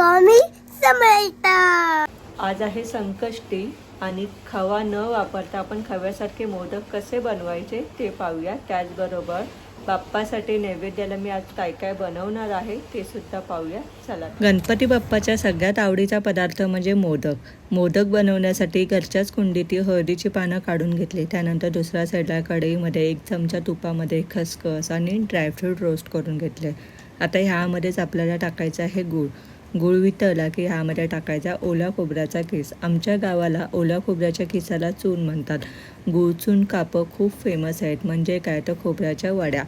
स्वामी समर्थ. आज आहे संकष्टी आणि खवा न वापरता आपण खव्यासारखे मोदक कसे बनवायचे ते पाहूया. त्याचबरोबर बाप्पासाठी नैवेद्याला मी आज काय काय बनवणार आहे ते सुद्धा पाहूया. चला. गणपती बाप्पाच्या सगळ्यात आवडीचा पदार्थ म्हणजे मोदक. मोदक बनवण्यासाठी घरच्याच कुंडीतील हळदीची पानं काढून घेतली. त्यानंतर दुसऱ्या साईडला कढईमध्ये एक चमचा तुपामध्ये खसखस आणि ड्रायफ्रूट रोस्ट करून घेतले. आता ह्यामध्येच आपल्याला टाकायचं आहे गूळ. गुळ वितळला की ह्यामध्ये टाकायचा ओला खोबऱ्याचा किस. आमच्या गावाला ओल्या खोबऱ्याच्या किसाला चून म्हणतात. गुळचून कापं खूप फेमस आहेत. म्हणजे काय? तर खोबऱ्याच्या वड्या.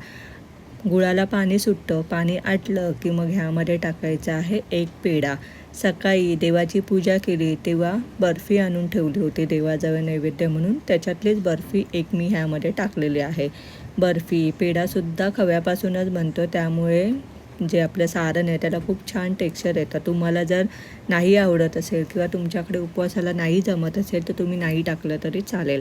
गुळाला पाणी सुटतं. पाणी आटलं की मग ह्यामध्ये टाकायचं आहे एक पेढा. सकाळी देवाची पूजा केली तेव्हा बर्फी आणून ठेवली होती. देवाजवळ नैवेद्य म्हणून त्याच्यातलीच बर्फी एक मी ह्यामध्ये टाकलेली आहे. बर्फी पेढासुद्धा खव्यापासूनच बनतो. त्यामुळे जे आपलं सारण आहे त्याला खूप छान टेक्स्चर येतं. तुम्हाला जर नाही आवडत असेल किंवा तुमच्याकडे उपवासाला नाही जमत असेल तर तुम्ही नाही टाकलं तरी चालेल.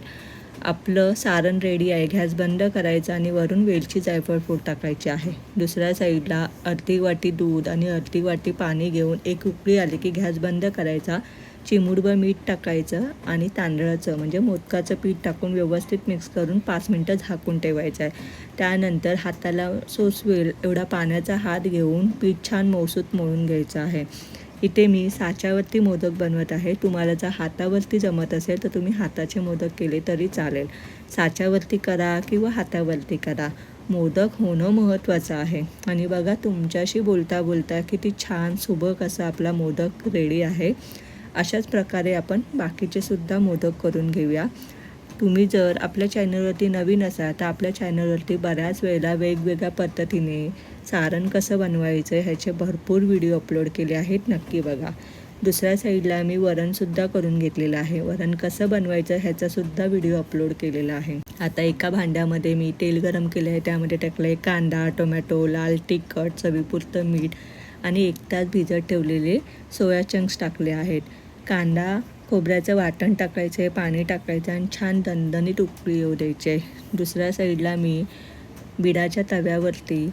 आपलं सारण रेडी आहे गॅस बंद करायचा आणि वरून वेलची जायफळ पूड टाकायची आहे. दुसऱ्या साईडला अर्धी वाटी दूध आणि अर्धी वाटी पाणी घेऊन एक उकळी आली की गॅस बंद करायचा. चिमुडभर मीठ टाकायचं आणि तांदळाचं म्हणजे मोदकाचं पीठ टाकून व्यवस्थित मिक्स करून पाच मिनटं झाकून ठेवायचं आहे. त्यानंतर हाताला सोसवेल एवढा पाण्याचा हात घेऊन पीठ छान मौसूत मळून घ्यायचं आहे. इथे मी साच्यावरती मोदक बनवत आहे. तुम्हाला जर हातावरती जमत असेल तर तुम्ही हाताचे मोदक केले तरी चालेल. साच्यावरती करा किंवा हातावरती करा. मोदक होणं महत्त्वाचं आहे. आणि बघा तुमच्याशी बोलता बोलता किती छान सुबक असा आपला मोदक रेडी आहे. अशाच प्रकारे आपण बाकीचे सुद्धा मोदक करून घेऊया. तुम्ही जर आपल्या चॅनलवरती नवीन असाल तर आपल्या चॅनलवरती बऱ्याच वेळेला वेगवेगळ्या पद्धतीने सारण कसं बनवायचं ह्याचे भरपूर व्हिडिओ अपलोड केले आहेत नक्की बघा. दुसऱ्या साईडला मी वरणसुद्धा करून घेतलेलं आहे. वरण कसं बनवायचं ह्याचासुद्धा व्हिडिओ अपलोड केलेला आहे. आता एका भांड्यामध्ये मी तेल गरम केलं आहे त्यामध्ये टाकलं आहे कांदा टोमॅटो लाल तिखट चवीपुरतं मीठ आणि एक तास भिजत ठेवलेले सोया चंक्स टाकले आहेत. कांदा खोबऱ्याचं वाटण टाकायचं आहे पाणी टाकायचं आणि छान दणदणीत उकळी येऊ द्यायचे. दुसऱ्या साईडला मी बिडाच्या तव्यावरती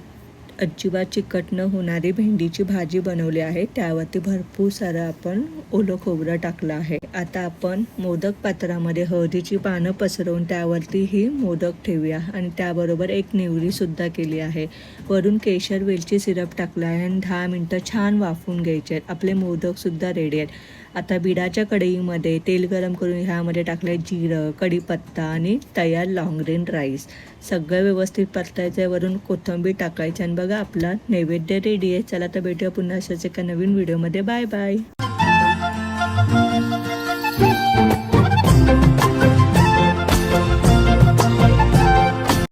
अजिबात चिकट न होणारी भेंडीची भाजी बनवली आहे. त्यावरती भरपूर सारं आपण ओलं खोबरं टाकलं आहे. आता आपण मोदक पात्रामध्ये हळदीची पानं पसरवून त्यावरती ही मोदक ठेवूया आणि त्याबरोबर एक निवडीसुद्धा केली आहे. वरून केशर वेलची सिरप टाकला आहे आणि दहा मिनटं छान वाफवून घ्यायचे आहेत. आपले मोदकसुद्धा रेडी आहेत. आता बिडाच्या कढईमध्ये तेल गरम करून ह्यामध्ये टाकलं आहे जिरं कढीपत्ता आणि तयार लॉंगरेन राईस सगळं व्यवस्थित परतायचं वरून कोथिंबीर टाकायची. आणि बघा आपला नैवेद्य रेडी आहे. चला तर भेटूया पुन्हा अशाच एका नवीन व्हिडिओमध्ये बाय बाय